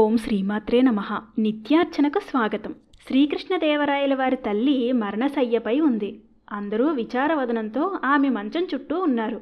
ఓం శ్రీమాత్రే నమ. నిత్యార్చనకు స్వాగతం. శ్రీకృష్ణదేవరాయల వారి తల్లి మరణశయ్యపై ఉంది. అందరూ విచారవదనంతో ఆమె మంచం చుట్టూ ఉన్నారు.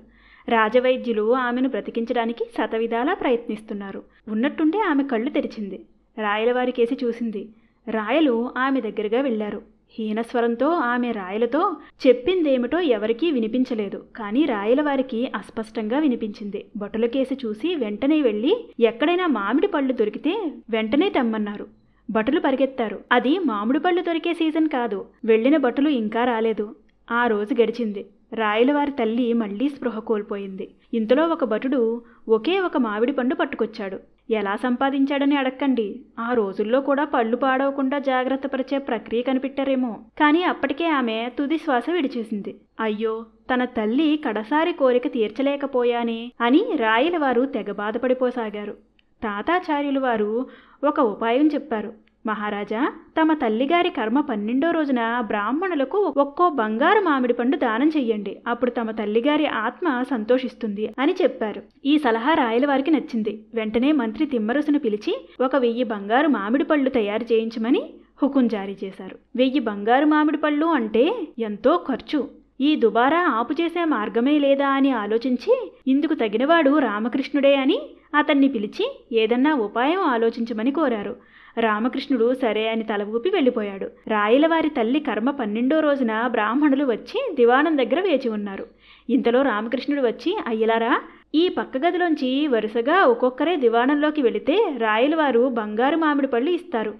రాజవైద్యులు ఆమెను బ్రతికించడానికి శతవిధాలా ప్రయత్నిస్తున్నారు. ఉన్నట్టుండే ఆమె కళ్ళు తెరిచింది. రాయలవారి కేసి చూసింది. రాయలు ఆమె దగ్గరగా వెళ్ళారు. హీనస్వరంతో ఆమె రాయలతో చెప్పిందేమిటో ఎవరికీ వినిపించలేదు. కానీ రాయల వారికి అస్పష్టంగా వినిపించింది. బొటల కేసి చూసి వెంటనే వెళ్ళి ఎక్కడైనా మామిడి పళ్ళు దొరికితే వెంటనే తెమ్మన్నారు. బటులు పరిగెత్తారు. అది మామిడి పళ్ళు దొరికే సీజన్ కాదు. వెళ్ళిన బటులు ఇంకా రాలేదు. ఆ రోజు గడిచింది. రాయలవారి తల్లి మళ్ళీ స్పృహ కోల్పోయింది. ఇంతలో ఒక భటుడు ఒకే ఒక మామిడి పండు పట్టుకొచ్చాడు. ఎలా సంపాదించాడని అడక్కండి. ఆ రోజుల్లో కూడా పళ్ళు పాడవకుండా జాగ్రత్త పరిచే ప్రక్రియ కనిపెట్టారేమో. కానీ అప్పటికే ఆమె తుది శ్వాస విడిచేసింది. అయ్యో తన తల్లి కడసారి కోరిక తీర్చలేకపోయానే అని రాయలవారు తెగ బాధపడిపోసాగారు. తాతాచార్యులు వారు ఒక ఉపాయం చెప్పారు. మహారాజా తమ తల్లిగారి కర్మ పన్నెండో రోజున బ్రాహ్మణులకు ఒక్కో బంగారు మామిడి పండు దానం చెయ్యండి. అప్పుడు తమ తల్లిగారి ఆత్మ సంతోషిస్తుంది అని చెప్పారు. ఈ సలహా రాయలవారికి నచ్చింది. వెంటనే మంత్రి తిమ్మరుసును పిలిచి ఒక వెయ్యి బంగారు మామిడి పళ్ళు తయారు చేయించమని హుకుం జారీ చేశారు. వెయ్యి బంగారు మామిడి పళ్ళు అంటే ఎంతో ఖర్చు. ఈ దుబారా ఆపు చేసే మార్గమే లేదా అని ఆలోచించి ఇందుకు తగినవాడు రామకృష్ణుడే అని అతన్ని పిలిచి ఏదన్నా ఉపాయం ఆలోచించమని కోరారు. రామకృష్ణుడు సరే అని తల ఊపి వెళ్ళిపోయాడు. రాయలవారి తల్లి కర్మ పన్నెండో రోజున బ్రాహ్మణులు వచ్చి దివాణం దగ్గర వేచి ఉన్నారు. ఇంతలో రామకృష్ణుడు వచ్చి అయ్యలారా ఈ పక్క గదిలోంచి వరుసగా ఒక్కొక్కరే దివాణంలోకి వెళితే రాయలవారు బంగారు మామిడి పళ్ళు ఇస్తారు.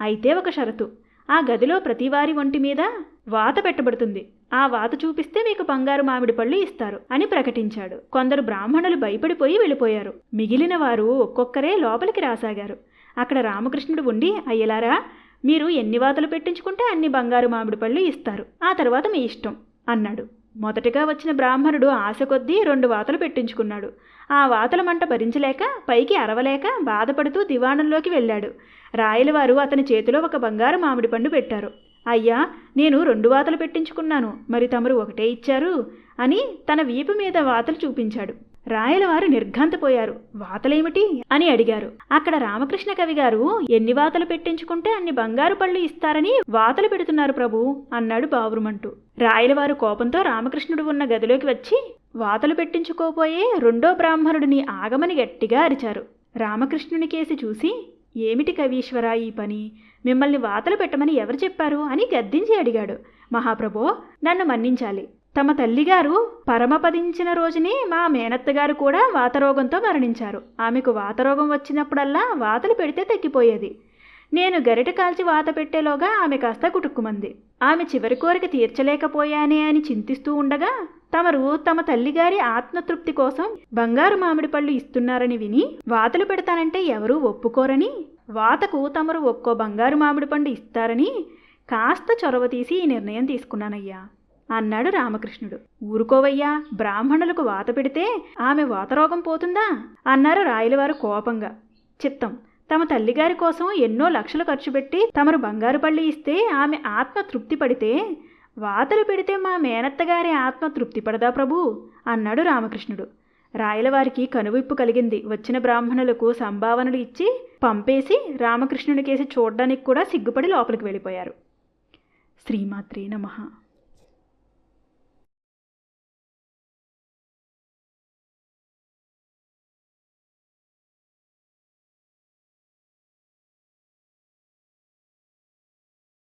అయితే ఒక షరతు ఆ గదిలో ప్రతివారి ఒంటి మీద వాత పెట్టబడుతుంది. ఆ వాత చూపిస్తే మీకు బంగారు మామిడి పళ్ళు ఇస్తారు అని ప్రకటించాడు. కొందరు బ్రాహ్మణులు భయపడిపోయి వెళ్ళిపోయారు. మిగిలిన వారు ఒక్కొక్కరే లోపలికి రాసాగారు. అక్కడ రామకృష్ణుడు ఉండి అయ్యలారా మీరు ఎన్ని వాతలు పెట్టించుకుంటే అన్ని బంగారు మామిడి పళ్ళు ఇస్తారు. ఆ తర్వాత మీ ఇష్టం అన్నాడు. మొదటగా వచ్చిన బ్రాహ్మణుడు ఆశ కొద్దీ రెండు వాతలు పెట్టించుకున్నాడు. ఆ వాతల మంట భరించలేక పైకి అరవలేక బాధపడుతూ దివాణంలోకి వెళ్ళాడు. రాయలవారు అతని చేతిలో ఒక బంగారు మామిడి పండు పెట్టారు. అయ్యా నేను రెండు వాతలు పెట్టించుకున్నాను మరి తమరు ఒకటే ఇచ్చారు అని తన వీపు మీద వాతలు చూపించాడు. రాయలవారు నిర్ఘాంతపోయారు. వాతలేమిటి అని అడిగారు. అక్కడ రామకృష్ణ కవి గారు ఎన్ని వాతలు పెట్టించుకుంటే అన్ని బంగారు పళ్ళు ఇస్తారని వాతలు పెడుతున్నారు ప్రభు అన్నాడు బావురుమంటూ. రాయలవారు కోపంతో రామకృష్ణుడు ఉన్న గదిలోకి వచ్చి వాతలు పెట్టించుకోపోయే రెండో బ్రాహ్మణుడిని ఆగమని గట్టిగా అరిచారు. రామకృష్ణుని కేసి చూసి ఏమిటి కవీశ్వర ఈ పని? మిమ్మల్ని వాతలు పెట్టమని ఎవరు చెప్పారు అని గద్దించి అడిగాడు. మహాప్రభో నన్ను మన్నించాలి. తమ తల్లిగారు పరమపదించిన రోజుని మా మేనత్తగారు కూడా వాతరోగంతో మరణించారు. ఆమెకు వాతరోగం వచ్చినప్పుడల్లా వాతలు పెడితే తగ్గిపోయేది. నేను గరిట కాల్చి వాత పెట్టేలోగా ఆమె కాస్త కుటుక్కుమంది. ఆమె చివరి కోరిక తీర్చలేకపోయానే అని చింతిస్తూ ఉండగా తమరు తమ తల్లిగారి ఆత్మతృప్తి కోసం బంగారు మామిడి పళ్ళు ఇస్తున్నారని విని వాతలు పెడతానంటే ఎవరూ ఒప్పుకోరని వాతకు తమరు ఒక్కో బంగారు మామిడి పండు ఇస్తారని కాస్త చొరవ తీసి ఈ నిర్ణయం తీసుకున్నానయ్యా అన్నాడు రామకృష్ణుడు. ఊరుకోవయ్యా బ్రాహ్మణులకు వాత పెడితే ఆమె వాతరోగం పోతుందా? అన్నారు రాయలవారు కోపంగా. చిత్తం. తమ తల్లిగారి కోసం ఎన్నో లక్షలు ఖర్చు పెట్టి తమరు బంగారు పళ్ళు ఇస్తే ఆమె ఆత్మ తృప్తి పడితే వాతలు పెడితే మా మేనత్తగారి ఆత్మ తృప్తి పడదా ప్రభు అన్నాడు రామకృష్ణుడు. రాయలవారికి కనువిప్పు కలిగింది. వచ్చిన బ్రాహ్మణులకు సంభావనలు ఇచ్చి పంపేసి రామకృష్ణుని కేసి చూడ్డానికి కూడా సిగ్గుపడి లోపలికి వెళ్ళిపోయారు. శ్రీమాత్రే నమః.